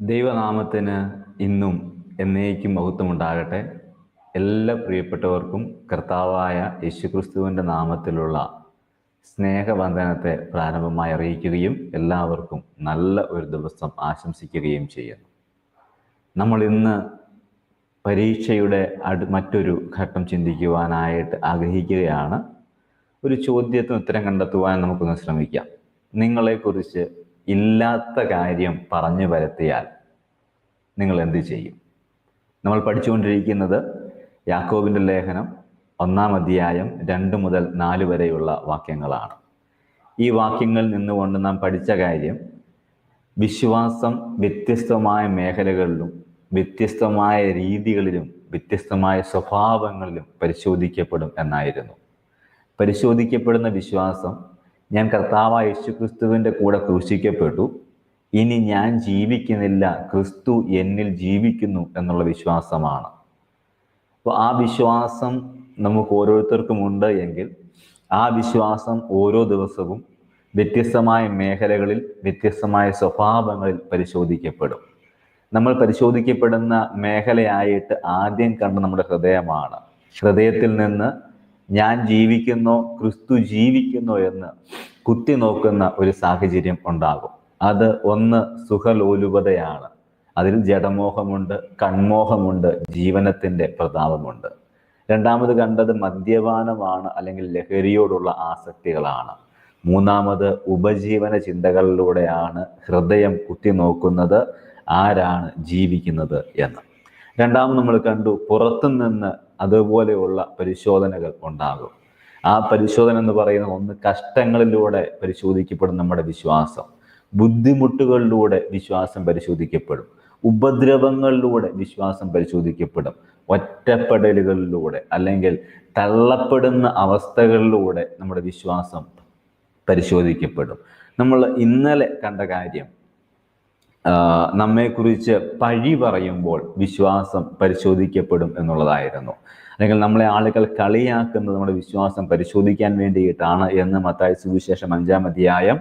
ദൈവനാമത്തിന് ഇന്നും എന്നേക്കും മഹത്വമുണ്ടാകട്ടെ. എല്ലാ പ്രിയപ്പെട്ടവർക്കും കർത്താവായ യേശുക്രിസ്തുവിന്റെ നാമത്തിലുള്ള സ്നേഹവന്ദനത്തെ പ്രാരംഭമായി അറിയിക്കുകയും എല്ലാവർക്കും നല്ല ഒരു ദിവസം ആശംസിക്കുകയും ചെയ്യുന്നു. നമ്മൾ ഇന്ന് പരീക്ഷയുടെ അടു മറ്റൊരു ഘട്ടം ചിന്തിക്കുവാനായിട്ട് ആഗ്രഹിക്കുകയാണ്. ഒരു ചോദ്യത്തിന് ഉത്തരം കണ്ടെത്തുവാൻ നമുക്കൊന്ന് ശ്രമിക്കാം. നിങ്ങളെക്കുറിച്ച് ഇല്ലാത്ത കാര്യം പറഞ്ഞു വരുത്തിയാൽ നിങ്ങൾ എന്ത് ചെയ്യും? നമ്മൾ പഠിച്ചുകൊണ്ടിരിക്കുന്നത് യാക്കോബിന്റെ ലേഖനം ഒന്നാം അധ്യായം രണ്ട് മുതൽ നാല് വരെയുള്ള വാക്യങ്ങളാണ്. ഈ വാക്യങ്ങളിൽ നിന്നുകൊണ്ട് നാം പഠിച്ച കാര്യം വിശ്വാസം വ്യത്യസ്തമായ മേഖലകളിലും വ്യത്യസ്തമായ രീതികളിലും വ്യത്യസ്തമായ സ്വഭാവങ്ങളിലും പരിശോധിക്കപ്പെടും എന്നായിരുന്നു. പരിശോധിക്കപ്പെടുന്ന വിശ്വാസം ഞാൻ കർത്താവായ യേശുക്രിസ്തുവിന്റെ കൂടെ ക്രൂശിക്കപ്പെട്ടു. ഇനി ഞാൻ ജീവിക്കുന്നില്ല. ക്രിസ്തു എന്നിൽ ജീവിക്കുന്നു എന്നുള്ള വിശ്വാസമാണ്. അപ്പോൾ ആ വിശ്വാസം നമുക്ക് ഓരോരുത്തർക്കും ഉണ്ട് എങ്കിൽ ആ വിശ്വാസം ഓരോ ദിവസവും വ്യത്യസ്തമായ മേഖലകളിൽ വ്യത്യസ്തമായ സ്വഭാവങ്ങളിൽ പരിശോധിക്കപ്പെടും. നമ്മൾ പരിശോധിക്കപ്പെടുന്ന മേഖലയായിട്ട് ആദ്യം കണ്ട നമ്മുടെ ഹൃദയമാണ്. ഹൃദയത്തിൽ നിന്ന് ഞാൻ ജീവിക്കുന്നു ക്രിസ്തു ജീവിക്കുന്നു എന്ന് കുത്തി നോക്കുന്ന ഒരു സാഹചര്യം ഉണ്ടാകും. അത് ഒന്ന് സുഖലോലുപതയാണ്. അതിൽ ജഡമോഹമുണ്ട് കൺമോഹമുണ്ട് ജീവനത്തിന്റെ പ്രതാപമുണ്ട്. രണ്ടാമത് കണ്ടത് മദ്യപാനമാണ് അല്ലെങ്കിൽ ലഹരിയോടുള്ള ആസക്തികളാണ്. മൂന്നാമത് ഉപജീവന ചിന്തകളിലൂടെയാണ് ഹൃദയം കുത്തി നോക്കുന്നത് ആരാണ് ജീവിക്കുന്നത് എന്ന്. രണ്ടാമത് നമ്മൾ കണ്ടു പുറത്തുനിന്ന് അതുപോലെയുള്ള പരിശോധനകൾ ഉണ്ടാകും. ആ പരിശോധന എന്ന് പറയുന്നത് ഒന്ന് കഷ്ടങ്ങളിലൂടെ പരിശോധിക്കപ്പെടും നമ്മുടെ വിശ്വാസം. ബുദ്ധിമുട്ടുകളിലൂടെ വിശ്വാസം പരിശോധിക്കപ്പെടും. ഉപദ്രവങ്ങളിലൂടെ വിശ്വാസം പരിശോധിക്കപ്പെടും. ഒറ്റപ്പെടലുകളിലൂടെ അല്ലെങ്കിൽ തള്ളപ്പെടുന്ന അവസ്ഥകളിലൂടെ നമ്മുടെ വിശ്വാസം പരിശോധിക്കപ്പെടും. നമ്മൾ ഇന്നലെ കണ്ട കാര്യം നമ്മെക്കുറിച്ച് പഴി പറയുമ്പോൾ വിശ്വാസം പരിശോധിക്കപ്പെടും എന്നുള്ളതായിരുന്നു. അല്ലെങ്കിൽ നമ്മളെ ആളുകൾ കളിയാക്കുന്നത് നമ്മുടെ വിശ്വാസം പരിശോധിക്കാൻ വേണ്ടിയിട്ടാണ് എന്ന് മത്തായ സുവിശേഷം അഞ്ചാം അധ്യായം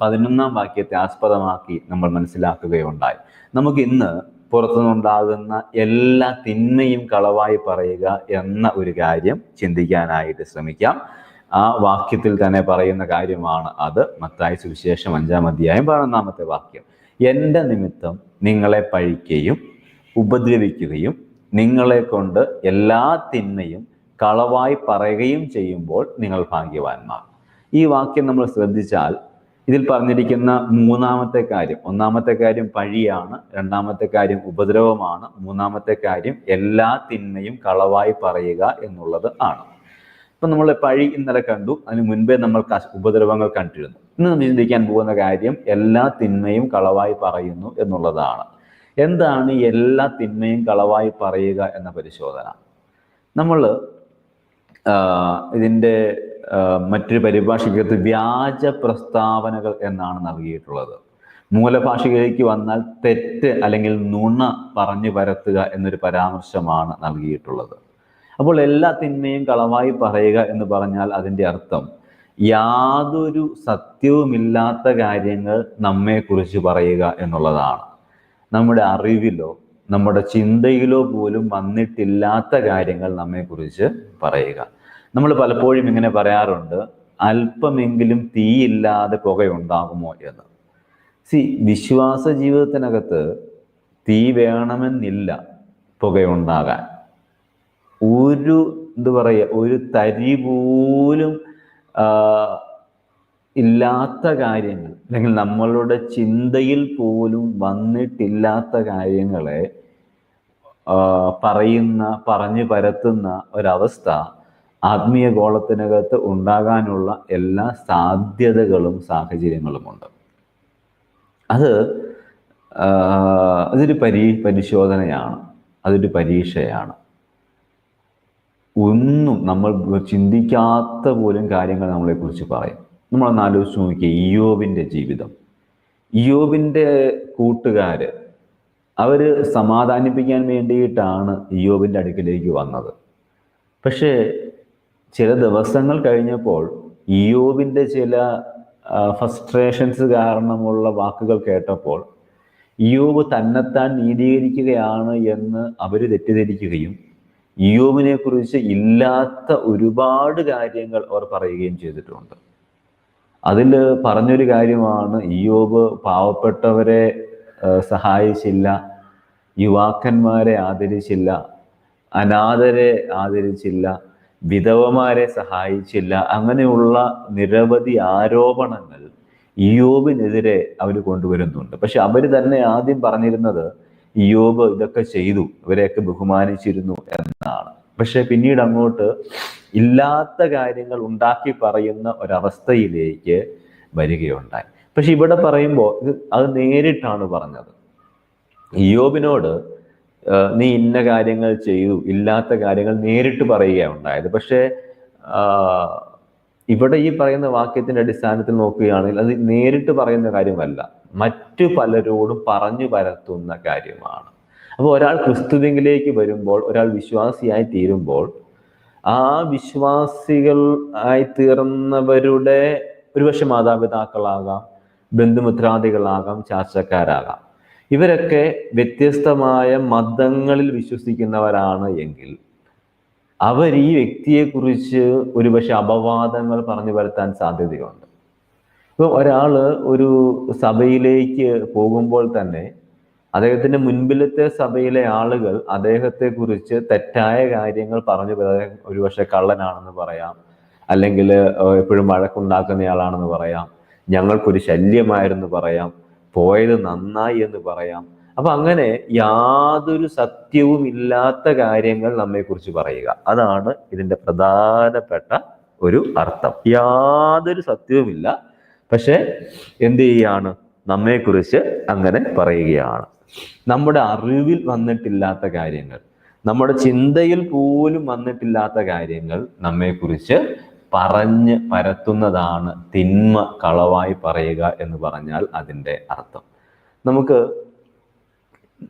പതിനൊന്നാം വാക്യത്തെ ആസ്പദമാക്കി നമ്മൾ മനസ്സിലാക്കുകയുണ്ടായി. നമുക്ക് ഇന്ന് പുറത്തുനിന്നുണ്ടാകുന്ന എല്ലാ തിന്മയും കളവായി പറയുക എന്ന ഒരു കാര്യം ചിന്തിക്കാനായിട്ട് ശ്രമിക്കാം. ആ വാക്യത്തിൽ തന്നെ പറയുന്ന കാര്യമാണ് അത്. മത്തായ സുവിശേഷം അഞ്ചാം അധ്യായം പതിനൊന്നാമത്തെ വാക്യം. എന്റെ നിമിത്തം നിങ്ങളെ പഴിക്കുകയും ഉപദ്രവിക്കുകയും നിങ്ങളെ കൊണ്ട് എല്ലാ തിന്മയും കളവായി പറയുകയും ചെയ്യുമ്പോൾ നിങ്ങൾ ഭാഗ്യവാന്മാർ. ഈ വാക്യം നമ്മൾ ശ്രദ്ധിച്ചാൽ ഇതിൽ പറഞ്ഞിരിക്കുന്ന മൂന്നാമത്തെ കാര്യം ഒന്നാമത്തെ കാര്യം പഴിയാണ് രണ്ടാമത്തെ കാര്യം ഉപദ്രവമാണ് മൂന്നാമത്തെ കാര്യം എല്ലാ തിന്മയും കളവായി പറയുക എന്നുള്ളത് ആണ്. ഇപ്പം നമ്മൾ പഴി ഇന്നലെ കണ്ടു അതിന് മുൻപേ നമ്മൾ ഉപദ്രവങ്ങൾ കണ്ടിരുന്നു. ഇന്ന് ചിന്തിക്കാൻ പോകുന്ന കാര്യം എല്ലാ തിന്മയും കളവായി പറയുന്നു എന്നുള്ളതാണ്. എന്താണ് എല്ലാ തിന്മയും കളവായി പറയുക എന്ന പരിശോധന? നമ്മൾ ഇതിന്റെ മറ്റൊരു പരിഭാഷയ്ക്കകത്ത് വ്യാജ പ്രസ്താവനകൾ എന്നാണ് നൽകിയിട്ടുള്ളത്. മൂലഭാഷയിലേക്ക് വന്നാൽ തെറ്റ് അല്ലെങ്കിൽ നുണ പറഞ്ഞു വരത്തുക എന്നൊരു പരാമർശമാണ് നൽകിയിട്ടുള്ളത്. അപ്പോൾ എല്ലാ തിന്മയും കളവായി പറയുക എന്ന് പറഞ്ഞാൽ അതിന്റെ അർത്ഥം യാതൊരു സത്യവുമില്ലാത്ത കാര്യങ്ങൾ നമ്മെക്കുറിച്ച് പറയുക എന്നുള്ളതാണ്. നമ്മുടെ അറിവിലോ നമ്മുടെ ചിന്തയിലോ പോലും വന്നിട്ടില്ലാത്ത കാര്യങ്ങൾ നമ്മെക്കുറിച്ച് പറയുക. നമ്മൾ പലപ്പോഴും ഇങ്ങനെ പറയാറുണ്ട് അല്പമെങ്കിലും തീയില്ലാതെ പുകയുണ്ടാകുമോ എന്ന്. സി വിശ്വാസ ജീവിതത്തിനകത്ത് തീ വേണമെന്നില്ല പുകയുണ്ടാകാൻ. ഒരു എന്താ പറയുക ഒരു തരി പോലും ഇല്ലാത്ത കാര്യങ്ങൾ അല്ലെങ്കിൽ നമ്മളുടെ ചിന്തയിൽ പോലും വന്നിട്ടില്ലാത്ത കാര്യങ്ങളെ പറയുന്ന പറഞ്ഞു പരത്തുന്ന ഒരവസ്ഥ ആത്മീയ ഗോളത്തിനകത്ത് ഉണ്ടാകാനുള്ള എല്ലാ സാധ്യതകളും സാഹചര്യങ്ങളുമുണ്ട്. അത് അതൊരു പരീ പരിശോധനയാണ്. അതൊരു പരീക്ഷയാണ്. ഒന്നും നമ്മൾ ചിന്തിക്കാത്ത പോലും കാര്യങ്ങൾ നമ്മളെക്കുറിച്ച് പറയും. നമ്മളൊന്ന് ആലോചിച്ച് നോക്കിയ ഇയോബിന്റെ ജീവിതം. ഇയോബിന്റെ കൂട്ടുകാർ അവർ സമാധാനിപ്പിക്കാൻ വേണ്ടിയിട്ടാണ് ഇയോബിന്റെ അടുക്കിലേക്ക് വന്നത്. പക്ഷേ ചില ദിവസങ്ങൾ കഴിഞ്ഞപ്പോൾ ഇയോബിന്റെ ചില ഫസ്ട്രേഷൻസ് കാരണമുള്ള വാക്കുകൾ കേട്ടപ്പോൾ ഇയോബ് തന്നെത്താൻ നീതീകരിക്കുകയാണ് എന്ന് അവർ തെറ്റിദ്ധരിക്കുകയും ഇയോബിനെ കുറിച്ച് ഇല്ലാത്ത ഒരുപാട് കാര്യങ്ങൾ അവർ പറയുകയും ചെയ്തിട്ടുണ്ട്. അതിൽ പറഞ്ഞൊരു കാര്യമാണ് ഇയോബ് പാവപ്പെട്ടവരെ സഹായിച്ചില്ല യുവാക്കന്മാരെ ആദരിച്ചില്ല അനാഥരെ ആദരിച്ചില്ല വിധവമാരെ സഹായിച്ചില്ല അങ്ങനെയുള്ള നിരവധി ആരോപണങ്ങൾ ഇയോബിനെതിരെ അവർ കൊണ്ടുവരുന്നുണ്ട്. പക്ഷെ അവർ തന്നെ ആദ്യം പറഞ്ഞിരുന്നത് ഇയോബ് ഇതൊക്കെ ചെയ്തു. ഇവരെയൊക്കെ ബഹുമാനിച്ചിരുന്നു എന്നാണ്. പക്ഷെ പിന്നീട് അങ്ങോട്ട് ഇല്ലാത്ത കാര്യങ്ങൾ ഉണ്ടാക്കി പറയുന്ന ഒരവസ്ഥയിലേക്ക് വരികയുണ്ടായി. പക്ഷെ ഇവിടെ പറയുമ്പോൾ ഇത് അത് നേരിട്ടാണ് പറഞ്ഞത്. യോബിനോട് നീ ഇന്ന കാര്യങ്ങൾ ചെയ്തു ഇല്ലാത്ത കാര്യങ്ങൾ നേരിട്ട് പറയുകയുണ്ടായത് പക്ഷേ ആ, ഇവിടെ ഈ പറയുന്ന വാക്യത്തിന്റെ അടിസ്ഥാനത്തിൽ നോക്കുകയാണെങ്കിൽ അത് നേരിട്ട് പറയുന്ന കാര്യമല്ല. മറ്റു പലരോടും പറഞ്ഞു പരത്തുന്ന കാര്യമാണ്. അപ്പോൾ ഒരാൾ ക്രിസ്തുവിലേക്ക് വരുമ്പോൾ ഒരാൾ വിശ്വാസിയായി തീരുമ്പോൾ ആ വിശ്വാസികൾ ആയി തീർന്നവരുടെ ഒരുപക്ഷെ മാതാപിതാക്കളാകാം ബന്ധുമിത്രാദികളാകാം ചാർച്ചക്കാരാകാം ഇവരൊക്കെ വ്യത്യസ്തമായ മതങ്ങളിൽ വിശ്വസിക്കുന്നവരാണ് എങ്കിൽ അവർ ഈ വ്യക്തിയെക്കുറിച്ച് ഒരുപക്ഷെ അപവാദങ്ങൾ പറഞ്ഞു വരുത്താൻ സാധ്യതയുണ്ട്. ഇപ്പം ഒരാൾ ഒരു സഭയിലേക്ക് പോകുമ്പോൾ തന്നെ അദ്ദേഹത്തിന്റെ മുൻപിലത്തെ സഭയിലെ ആളുകൾ അദ്ദേഹത്തെക്കുറിച്ച് തെറ്റായ കാര്യങ്ങൾ പറഞ്ഞു ഒരുപക്ഷെ കള്ളനാണെന്ന് പറയാം. അല്ലെങ്കിൽ എപ്പോഴും വഴക്കുണ്ടാക്കുന്നയാളാണെന്ന് പറയാം. ഞങ്ങൾക്കൊരു ശല്യമായിരുന്നു പറയാം. പോയത് നന്നായി എന്ന് പറയാം. അപ്പൊ അങ്ങനെ യാതൊരു സത്യവും ഇല്ലാത്ത കാര്യങ്ങൾ നമ്മെക്കുറിച്ച് പറയുക. അതാണ് ഇതിന്റെ പ്രധാനപ്പെട്ട ഒരു അർത്ഥം. യാതൊരു സത്യവുമില്ല പക്ഷെ എന്ത് ചെയ്യാണ്? നമ്മെക്കുറിച്ച് അങ്ങനെ പറയുകയാണ്. നമ്മുടെ അറിവിൽ വന്നിട്ടില്ലാത്ത കാര്യങ്ങൾ നമ്മുടെ ചിന്തയിൽ പോലും വന്നിട്ടില്ലാത്ത കാര്യങ്ങൾ നമ്മെക്കുറിച്ച് പറഞ്ഞ് പരത്തുന്നതാണ് തിന്മ കളവായി പറയുക എന്ന് പറഞ്ഞാൽ അതിന്റെ അർത്ഥം. നമുക്ക്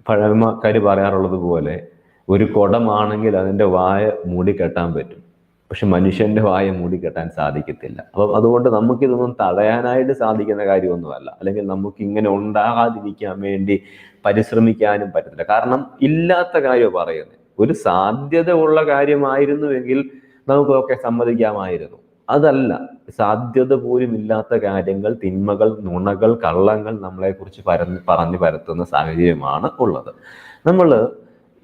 പഴമക്കാർ പറയാറുള്ളത് പോലെ ഒരു കുടമാണെങ്കിൽ അതിന്റെ വായ മൂടിക്കെട്ടാൻ പറ്റും. പക്ഷെ മനുഷ്യന്റെ വായ മൂടിക്കെട്ടാൻ സാധിക്കത്തില്ല. അപ്പം അതുകൊണ്ട് നമുക്കിതൊന്നും തടയാനായിട്ട് സാധിക്കുന്ന കാര്യമൊന്നുമല്ല. അല്ലെങ്കിൽ നമുക്ക് ഇങ്ങനെ ഉണ്ടാകാതിരിക്കാൻ വേണ്ടി പരിശ്രമിക്കാനും പറ്റത്തില്ല. കാരണം ഇല്ലാത്ത കാര്യം പറയുന്നത്. ഒരു സാധ്യത ഉള്ള കാര്യമായിരുന്നുവെങ്കിൽ നമുക്കൊക്കെ സമ്മതിക്കാമായിരുന്നു. അതല്ല സാധ്യത പോലും ഇല്ലാത്ത കാര്യങ്ങൾ തിന്മകൾ നുണകൾ കള്ളങ്ങൾ നമ്മളെക്കുറിച്ച് പരന്ന് പറഞ്ഞു പരത്തുന്ന സാഹചര്യമാണ് ഉള്ളത്. നമ്മൾ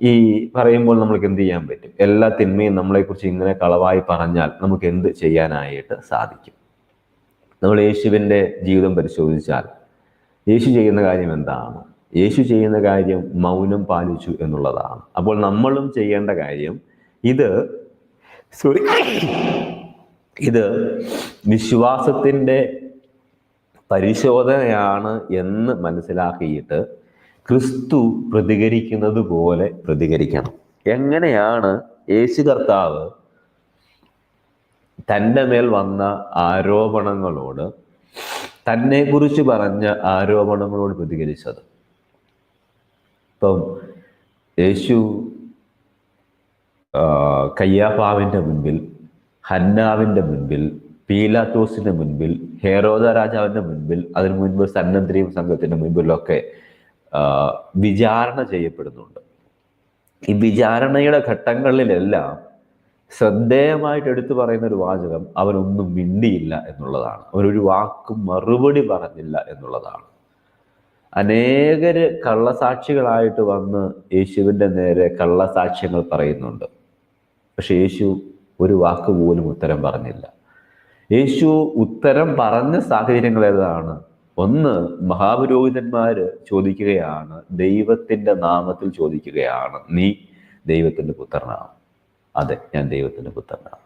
ഈ പറയുമ്പോൾ നമ്മൾക്ക് എന്ത് ചെയ്യാൻ പറ്റും? എല്ലാ തിന്മയും നമ്മളെക്കുറിച്ച് ഇങ്ങനെ കളവായി പറഞ്ഞാൽ നമുക്ക് എന്ത് ചെയ്യാനായിട്ട് സാധിക്കും? നമ്മൾ യേശുവിന്റെ ജീവിതം പരിശോധിച്ചാൽ യേശു ചെയ്യുന്ന കാര്യം എന്താണ്? യേശു ചെയ്യുന്ന കാര്യം മൗനം പാലിച്ചു എന്നുള്ളതാണ്. അപ്പോൾ നമ്മളും ചെയ്യേണ്ട കാര്യം ഇത് സോറി ഇത് വിശ്വാസത്തിന്റെ പരിശോധനയാണ് എന്ന് മനസ്സിലാക്കിയിട്ട് ക്രിസ്തു പ്രതികരിക്കുന്നത് പോലെ പ്രതികരിക്കണം. എങ്ങനെയാണ് യേശു കർത്താവ് തന്റെ മേൽ വന്ന ആരോപണങ്ങളോട് തന്നെക്കുറിച്ച് പറഞ്ഞ ആരോപണങ്ങളോട് പ്രതികരിച്ചത്? ഇപ്പം യേശു കയ്യാപ്പാവിന്റെ മുൻപിൽ ഹന്നാവിന്റെ മുൻപിൽ പീലാത്തോസിന്റെ മുൻപിൽ ഹേരോദ രാജാവിന്റെ മുൻപിൽ അതിനു മുൻപ് സന്നദ്രീം സംഘത്തിന്റെ മുൻപിലൊക്കെ വിചാരണ ചെയ്യപ്പെടുന്നുണ്ട്. ഈ വിചാരണയുടെ ഘട്ടങ്ങളിലെല്ലാം ശ്രദ്ധേയമായിട്ട് എടുത്തു പറയുന്ന ഒരു വാചകം അവനൊന്നും മിണ്ടിയില്ല എന്നുള്ളതാണ്. അവനൊരു വാക്കും മറുപടി പറഞ്ഞില്ല എന്നുള്ളതാണ്. അനേകര് കള്ളസാക്ഷികളായിട്ട് വന്ന് യേശുവിന്റെ നേരെ കള്ളസാക്ഷ്യങ്ങൾ പറയുന്നുണ്ട്. പക്ഷെ യേശു ഒരു വാക്ക് പോലും ഉത്തരം പറഞ്ഞില്ല. യേശു ഉത്തരം പറഞ്ഞ സാഹചര്യങ്ങൾ ഏതാണ്? ഒന്ന് മഹാപുരോഹിതന്മാർ ചോദിക്കുകയാണ് ദൈവത്തിന്റെ നാമത്തിൽ ചോദിക്കുകയാണ് നീ ദൈവത്തിന്റെ പുത്രനാണ്. അതെ ഞാൻ ദൈവത്തിന്റെ പുത്രനാണ്.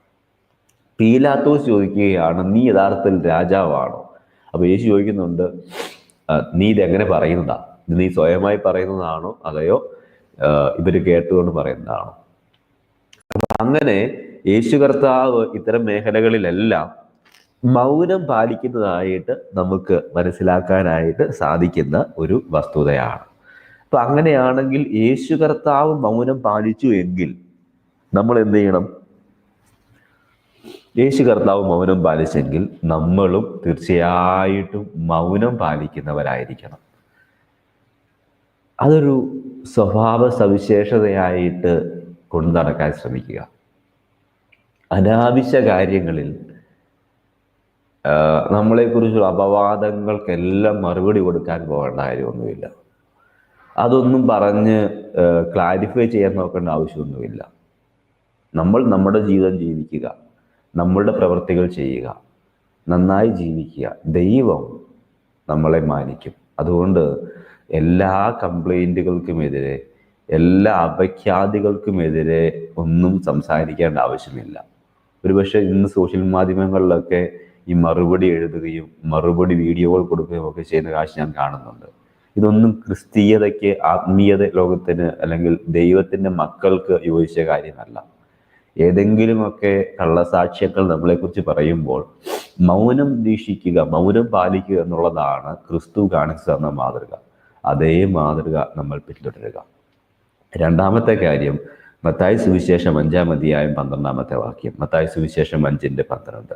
പീലാത്തോസ് ചോദിക്കുകയാണ് നീ യഥാർത്ഥത്തിൽ രാജാവാണോ? അപ്പോൾ യേശു ചോദിക്കുന്നുണ്ട് "ആ, നീ ഇതെങ്ങനെ പറയുന്നതാ? നീ സ്വയമായി പറയുന്നതാണോ? അതെയോ ഇവർ കേട്ടുകൊണ്ട് പറയുന്നതാണോ? അങ്ങനെ യേശു കർത്താവ് ഇത്തരം മേഖലകളിലെല്ലാം മൗനം പാലിക്കുന്നതായിട്ട് നമുക്ക് മനസ്സിലാക്കാനായിട്ട് സാധിക്കുന്ന ഒരു വസ്തുതയാണ്. അപ്പൊ അങ്ങനെയാണെങ്കിൽ യേശു കർത്താവ് മൗനം പാലിച്ചു എങ്കിൽ നമ്മൾ എന്ത് ചെയ്യണം? യേശു കർത്താവ് മൗനം പാലിച്ചെങ്കിൽ നമ്മളും തീർച്ചയായിട്ടും മൗനം പാലിക്കുന്നവരായിരിക്കണം. അതൊരു സ്വഭാവ സവിശേഷതയായിട്ട് കൊണ്ടു നടക്കാൻ ശ്രമിക്കുക. അനാവശ്യ കാര്യങ്ങളിൽ നമ്മളെ നമ്മളെക്കുറിച്ചുള്ള അപവാദങ്ങൾക്കെല്ലാം മറുപടി കൊടുക്കാൻ പോകേണ്ട കാര്യമൊന്നുമില്ല. അതൊന്നും പറഞ്ഞ് ക്ലാരിഫൈ ചെയ്യാൻ നോക്കേണ്ട ആവശ്യമൊന്നുമില്ല. നമ്മൾ നമ്മുടെ ജീവിതം ജീവിക്കുക നമ്മളുടെ പ്രവൃത്തികൾ ചെയ്യുക നന്നായി ജീവിക്കുക ദൈവം നമ്മളെ മാനിക്കും. അതുകൊണ്ട് എല്ലാ കംപ്ലൈന്റുകൾക്കുമെതിരെ എല്ലാ അപഖ്യാതികൾക്കുമെതിരെ ഒന്നും സംസാരിക്കേണ്ട ആവശ്യമില്ല. ഒരുപക്ഷെ ഇന്ന് സോഷ്യൽ മാധ്യമങ്ങളിലൊക്കെ ഈ മറുപടി എഴുതുകയും മറുപടി വീഡിയോകൾ കൊടുക്കുകയും ഒക്കെ ചെയ്യുന്ന കാഴ്ച ഞാൻ കാണുന്നുണ്ട്. ഇതൊന്നും ക്രിസ്തീയതയ്ക്ക് ആത്മീയത ലോകത്തിന് അല്ലെങ്കിൽ ദൈവത്തിന്റെ മക്കൾക്ക് യോജിച്ച കാര്യമല്ല. ഏതെങ്കിലുമൊക്കെ കള്ളസാക്ഷ്യങ്ങൾ നമ്മളെക്കുറിച്ച് പറയുമ്പോൾ മൗനം ദീക്ഷിക്കുക മൗനം പാലിക്കുക എന്നുള്ളതാണ് ക്രിസ്തു കാണിച്ചു തന്ന മാതൃക. അതേ മാതൃക നമ്മൾ പിന്തുടരുക. രണ്ടാമത്തെ കാര്യം മത്തായി സുവിശേഷം അഞ്ചാം അധ്യായം പന്ത്രണ്ടാമത്തെ വാക്യം. മത്തായ സുവിശേഷം അഞ്ചിന്റെ പന്ത്രണ്ട്.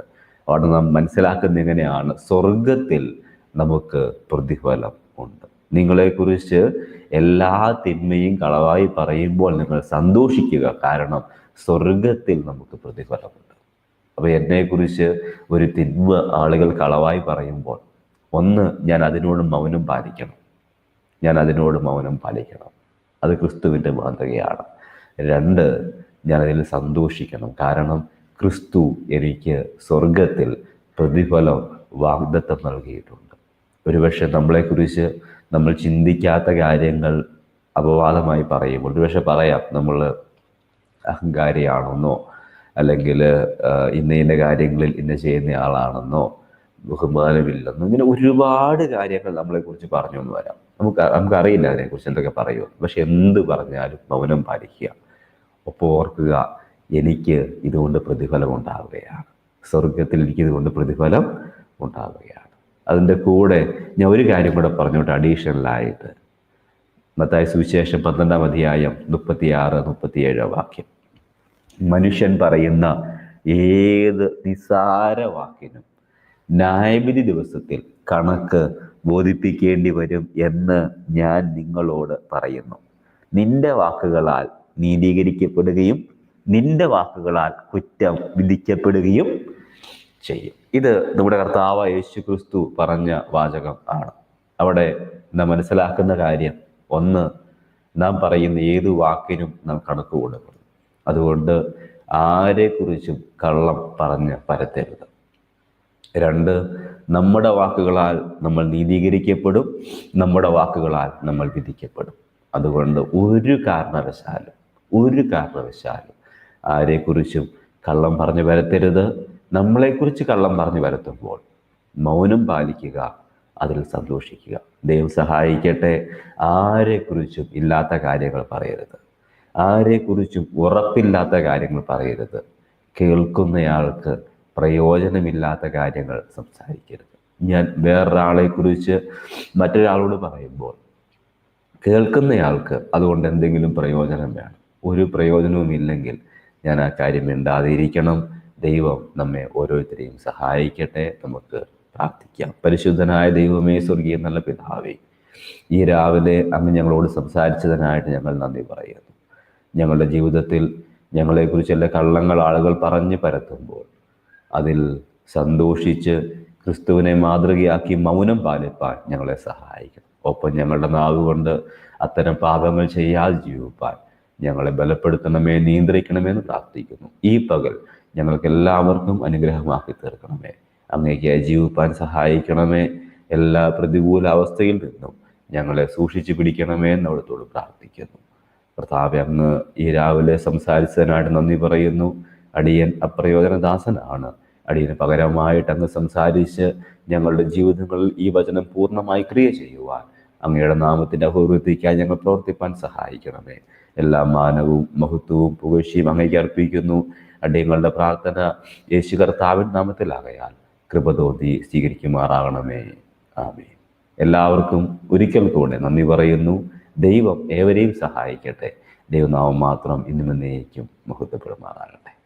അവിടെ നാം മനസ്സിലാക്കുന്ന എങ്ങനെയാണ്? സ്വർഗത്തിൽ നമുക്ക് പ്രതിഫലം ഉണ്ട്. നിങ്ങളെക്കുറിച്ച് എല്ലാ തിന്മയും കളവായി പറയുമ്പോൾ നിങ്ങൾ സന്തോഷിക്കുക. കാരണം സ്വർഗത്തിൽ നമുക്ക് പ്രതിഫലമുണ്ട് അപ്പോൾ എന്നെക്കുറിച്ച് ഒരു തിന്മ ആളുകൾ കളവായി പറയുമ്പോൾ ഒന്ന് ഞാൻ അതിനോട് മൗനം പാലിക്കണം. ഞാൻ അതിനോട് മൗനം പാലിക്കണം. അത് ക്രിസ്തുവിന്റെ മാതൃകയാണ്. രണ്ട് ഞാനതിൽ സന്തോഷിക്കണം. കാരണം ക്രിസ്തു എനിക്ക് സ്വർഗത്തിൽ പ്രതിഫലം വാഗ്ദത്തം നൽകിയിട്ടുണ്ട്. ഒരുപക്ഷെ നമ്മളെക്കുറിച്ച് നമ്മൾ ചിന്തിക്കാത്ത കാര്യങ്ങൾ അപവാദമായി പറയും ഒരുപക്ഷെ പറയാം നമ്മൾ അഹങ്കാരിയാണെന്നോ അല്ലെങ്കിൽ ഇന്ന ഇന്ന കാര്യങ്ങളിൽ ഇന്ന ചെയ്യുന്ന ആളാണെന്നോ ബഹുമാനമില്ലെന്നോ ഇങ്ങനെ ഒരുപാട് കാര്യങ്ങൾ നമ്മളെക്കുറിച്ച് പറഞ്ഞു എന്ന് വരാം. നമുക്ക് നമുക്കറിയില്ല അതിനെക്കുറിച്ച് എന്തൊക്കെ പറയുമോ പക്ഷെ എന്ത് പറഞ്ഞാലും മൗനം പാലിക്കുക. ഒപ്പം ഓർക്കുക എനിക്ക് ഇതുകൊണ്ട് പ്രതിഫലം ഉണ്ടാവുകയാണ്. സ്വർഗത്തിൽ എനിക്ക് ഇതുകൊണ്ട് പ്രതിഫലം ഉണ്ടാവുകയാണ്. അതിന്റെ കൂടെ ഞാൻ ഒരു കാര്യം കൂടെ പറഞ്ഞോട്ടെ അഡീഷണലായിട്ട്. മത്തായ സുവിശേഷം പന്ത്രണ്ടാം അധ്യായം മുപ്പത്തിയാറ് മുപ്പത്തിയേഴ് വാക്യം. മനുഷ്യൻ പറയുന്ന ഏത് നിസാര വാക്കിനും ന്യായവിധി ദിവസത്തിൽ കണക്ക് ബോധിപ്പിക്കേണ്ടി വരും എന്ന് ഞാൻ നിങ്ങളോട് പറയുന്നു. നിന്റെ വാക്കുകളാൽ നീതീകരിക്കപ്പെടുകയും നിന്റെ വാക്കുകളാൽ കുറ്റം വിധിക്കപ്പെടുകയും ചെയ്യും. ഇത് നമ്മുടെ കർത്താവ് യേശു ക്രിസ്തു പറഞ്ഞ വാചകം ആണ്. അവിടെ നാം മനസ്സിലാക്കുന്ന കാര്യം ഒന്ന് നാം പറയുന്ന ഏത് വാക്കിനും നാം കണക്ക് കൊടുക്കണം. അതുകൊണ്ട് ആരെക്കുറിച്ചും കള്ളം പറഞ്ഞ് പരത്തരുത്. രണ്ട് നമ്മുടെ വാക്കുകളാൽ നമ്മൾ നീതീകരിക്കപ്പെടും നമ്മുടെ വാക്കുകളാൽ നമ്മൾ വിധിക്കപ്പെടും. അതുകൊണ്ട് ഒരു കാരണവശാലും ഒരു കാരണവശാലും ആരെക്കുറിച്ചും കള്ളം പറഞ്ഞു വരത്തരുത്. നമ്മളെക്കുറിച്ച് കള്ളം പറഞ്ഞു വരത്തുമ്പോൾ മൗനം പാലിക്കുക അതിൽ സന്തോഷിക്കുക. ദൈവം സഹായിക്കട്ടെ. ആരെക്കുറിച്ചും ഇല്ലാത്ത കാര്യങ്ങൾ പറയരുത്. ആരെക്കുറിച്ചും ഉറപ്പില്ലാത്ത കാര്യങ്ങൾ പറയരുത്. കേൾക്കുന്നയാൾക്ക് പ്രയോജനമില്ലാത്ത കാര്യങ്ങൾ സംസാരിക്കരുത്. ഞാൻ വേറൊരാളെക്കുറിച്ച് മറ്റൊരാളോട് പറയുമ്പോൾ കേൾക്കുന്നയാൾക്ക് അതുകൊണ്ട് എന്തെങ്കിലും പ്രയോജനം വേണം. ഒരു പ്രയോജനവും ഇല്ലെങ്കിൽ ഞാൻ ആ കാര്യം മിണ്ടാതിരിക്കണം. ദൈവം നമ്മെ ഓരോരുത്തരെയും സഹായിക്കട്ടെ. നമുക്ക് പ്രാർത്ഥിക്കാം. പരിശുദ്ധനായ ദൈവമേ സ്വർഗീയ നല്ല പിതാവേ ഈ രാവിലെ അങ്ങ് ഞങ്ങളോട് സംസാരിച്ചതിനായിട്ട് ഞങ്ങൾ നന്ദി പറയുന്നു. ഞങ്ങളുടെ ജീവിതത്തിൽ ഞങ്ങളെക്കുറിച്ചുള്ള കള്ളങ്ങൾ ആളുകൾ പറഞ്ഞു പരത്തുമ്പോൾ അതിൽ സന്തോഷിച്ച് ക്രിസ്തുവിനെ മാതൃകയാക്കി മൗനം പാലിപ്പാൻ ഞങ്ങളെ സഹായിക്കണം. ഒപ്പം ഞങ്ങളുടെ നാവ് കൊണ്ട് അത്തരം പാപങ്ങൾ ചെയ്യാതെ ജീവിപ്പാൻ ഞങ്ങളെ ബലപ്പെടുത്തണമേ നിയന്ത്രിക്കണമെന്ന് പ്രാർത്ഥിക്കുന്നു. ഈ പകൽ ഞങ്ങൾക്ക് എല്ലാവർക്കും അനുഗ്രഹമാക്കി തീർക്കണമേ. അങ്ങേക്ക് ജീവിപ്പാൻ സഹായിക്കണമേ. എല്ലാ പ്രതികൂല അവസ്ഥയിൽ നിന്നും ഞങ്ങളെ സൂക്ഷിച്ചു പിടിക്കണമേ എന്ന് അവിടത്തോട് പ്രാർത്ഥിക്കുന്നു. കർത്താവ് അങ്ങ് ഈ രാവിലെ സംസാരിച്ചതിനായിട്ട് നന്ദി പറയുന്നു. അടിയൻ അപ്രയോജനദാസനാണ് അടിയന് പകരമായിട്ട് അങ്ങ് സംസാരിച്ച് ഞങ്ങളുടെ ജീവിതങ്ങളിൽ ഈ വചനം പൂർണമായി ക്രിയ ചെയ്യുവാൻ അങ്ങയുടെ നാമത്തിന്റെ അഭിവൃദ്ധിക്കായി ഞങ്ങൾ പ്രവർത്തിപ്പാൻ സഹായിക്കണമേ. എല്ലാ മാനവും മഹത്വവും പുകഴ്ചയും അങ്ങേക്ക് അർപ്പിക്കുന്നു. അടിയങ്ങളുടെ പ്രാർത്ഥന യേശു കർത്താവിൻ നാമത്തിലാകയാൽ കൃപ തോന്നി സ്വീകരിക്കുമാറാകണമേ. ആമേ എല്ലാവർക്കും ഒരിക്കൽ കൂടെ നന്ദി പറയുന്നു. ദൈവം ഏവരെയും സഹായിക്കട്ടെ. ദൈവനാമം മാത്രം ഇന്നും എന്നേക്കും മഹത്വപ്പെടുമാറാകട്ടെ.